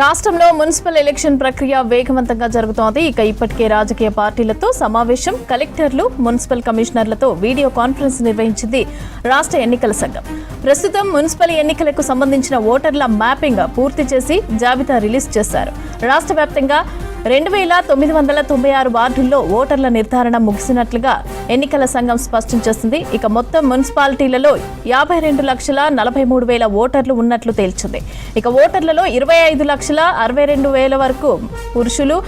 రాష్ట్రంలో municipal election ప్రక్రియ వేగవంతంగా జరుగుతోంది. ఇక ఇప్పటికే రాజకీయ పార్టీలతో సమావేశం. కలెక్టర్లు మున్సిపల్ కమిషనర్లతో వీడియో కాన్ఫరెన్స్ నిర్వహించింది రాష్ట్ర ఎన్నికల సంఘం. ప్రస్తుతం మున్సిపల్ ఎన్నికలకు సంబంధించిన ఓటర్ల మ్యాపింగ్ పూర్తి చేసి జాబితా రిలీజ్ చేశారు. రాష్ట్ర వ్యాప్తంగా రెండు వేల తొమ్మిది వందల తొంభై ఆరు వార్డుల్లో ఓటర్ల నిర్ధారణ ముగిసినట్లుగా ఎన్నికల సంఘం స్పష్టం చేసింది. ఇక మొత్తం మున్సిపాలిటీలలో యాభై రెండు లక్షల నలభై మూడు వేల ఓటర్లు ఉన్నట్లు తేల్చింది. ఇక ఓటర్లలో ఇరవై ఐదు లక్షల అరవై రెండు వేల వరకు పురుషులు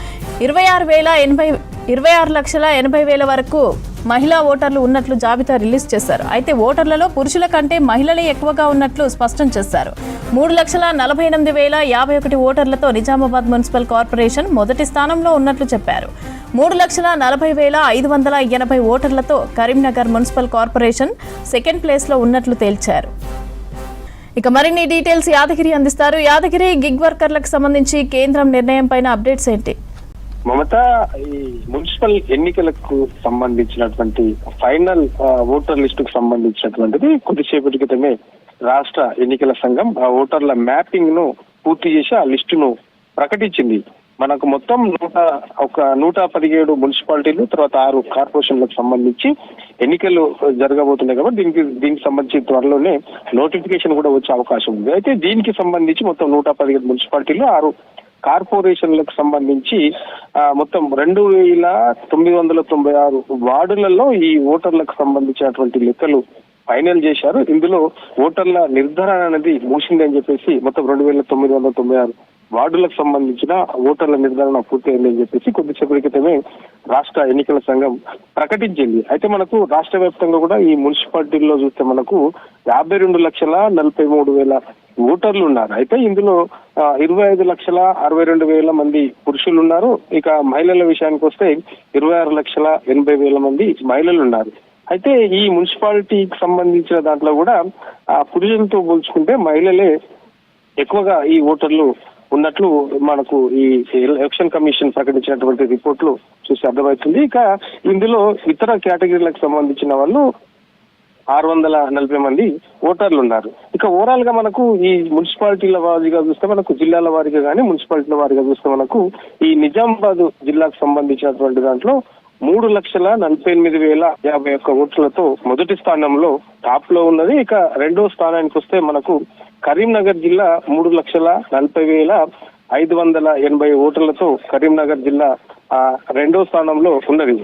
ఇరవై ఆరు వేల ఎనభై ఇరవై ఆరు లక్షల ఎనభై వేల వరకు మహిళా ఓటర్లు ఉన్నట్లు జాబితా రిలీజ్ చేశారు. అయితే ఓటర్లలో పురుషుల కంటే మహిళలే ఎక్కువగా ఉన్నట్లు స్పష్టం చేశారు. మూడు లక్షల నలభై ఎనిమిది వేల యాభై ఒకటి ఓటర్లతో నిజామాబాద్ మున్సిపల్ కార్పొరేషన్ మొదటి స్థానంలో ఉన్నట్లు చెప్పారు. మూడు లక్షల నలభై వేల ఐదు వందల ఎనభై ఓటర్లతో కరీంనగర్ మున్సిపల్ కార్పొరేషన్ సెకండ్ ప్లేస్లో ఉన్నట్లు తేల్చారు. ఇక మరిన్ని డీటెయిల్స్ యాదగిరి అందిస్తారు. యాదగిరి గిగ్ వర్కర్లకు సంబంధించి కేంద్రం నిర్ణయం పైన అప్డేట్స్ ఏంటి? మమత ఈ మున్సిపల్ ఎన్నికలకు సంబంధించినటువంటి ఫైనల్ ఓటర్ లిస్టు కు సంబంధించినటువంటిది కొద్దిసేపటి క్రితమే రాష్ట్ర ఎన్నికల సంఘం ఆ ఓటర్ల మ్యాపింగ్ను పూర్తి చేసి ఆ లిస్టును ప్రకటించింది. మనకు మొత్తం నూట ఒక నూట పదిహేడు మున్సిపాలిటీలు తర్వాత ఆరు కార్పొరేషన్లకు సంబంధించి ఎన్నికలు జరగబోతున్నాయి కాబట్టి దీనికి దీనికి సంబంధించి త్వరలోనే నోటిఫికేషన్ కూడా వచ్చే అవకాశం ఉంది. అయితే దీనికి సంబంధించి మొత్తం నూట పదిహేడు మున్సిపాలిటీలు ఆరు కార్పొరేషన్లకు సంబంధించి ఆ, మొత్తం రెండు వేల తొమ్మిది వందల తొంభై ఆరు వార్డులలో ఈ ఓటర్లకు సంబంధించినటువంటి లెక్కలు ఫైనల్ చేశారు. ఇందులో ఓటర్ల నిర్ధారణ అనేది ముగిసిందని చెప్పేసి మొత్తం రెండు వేల తొమ్మిది వందల తొంభై ఆరు వార్డులకు సంబంధించిన ఓటర్ల నిర్ధారణ పూర్తయిందని చెప్పేసి కొద్దిసేపటి క్రితమే రాష్ట్ర ఎన్నికల సంఘం ప్రకటించింది. అయితే మనకు రాష్ట్ర వ్యాప్తంగా కూడా ఈ మున్సిపాలిటీల్లో చూస్తే మనకు యాభై రెండు లక్షల నలభై మూడు వేల ఓటర్లు ఉన్నారు. అయితే ఇందులో ఇరవై ఐదు లక్షల అరవై రెండు వేల మంది పురుషులు ఉన్నారు ఇక మహిళల విషయానికి వస్తే ఇరవై ఆరు లక్షల ఎనభై వేల మంది మహిళలు ఉన్నారు అయితే ఈ మున్సిపాలిటీకి సంబంధించిన దాంట్లో కూడా ఆ పురుషులతో పోల్చుకుంటే మహిళలే ఎక్కువగా ఈ ఓటర్లు ఉన్నట్లు మనకు ఈ ఎలక్షన్ కమిషన్ ప్రకటించినటువంటి రిపోర్ట్లు చూసి అర్థమవుతుంది. ఇక ఇందులో ఇతర కేటగిరీలకు సంబంధించిన వాళ్ళు ఆరు వందల నలభై మంది ఓటర్లు ఉన్నారు ఇక ఓవరాల్గా మనకు ఈ మున్సిపాలిటీల వారీగా చూస్తే మనకు జిల్లాల వారీగా కానీ మున్సిపాలిటీల వారీగా చూస్తే మనకు ఈ నిజామాబాద్ జిల్లాకు సంబంధించినటువంటి దాంట్లో మూడు లక్షల నలభై ఎనిమిది వేల యాభై ఒక్క ఓట్లతో మొదటి స్థానంలో టాప్లో ఉన్నది. ఇక రెండో స్థానానికి వస్తే మనకు కరీంనగర్ జిల్లా మూడు లక్షల నలభై వేల ఐదు వందల ఎనభై ఓట్లతో కరీంనగర్ జిల్లా ఆ, రెండో స్థానంలో ఉన్నది.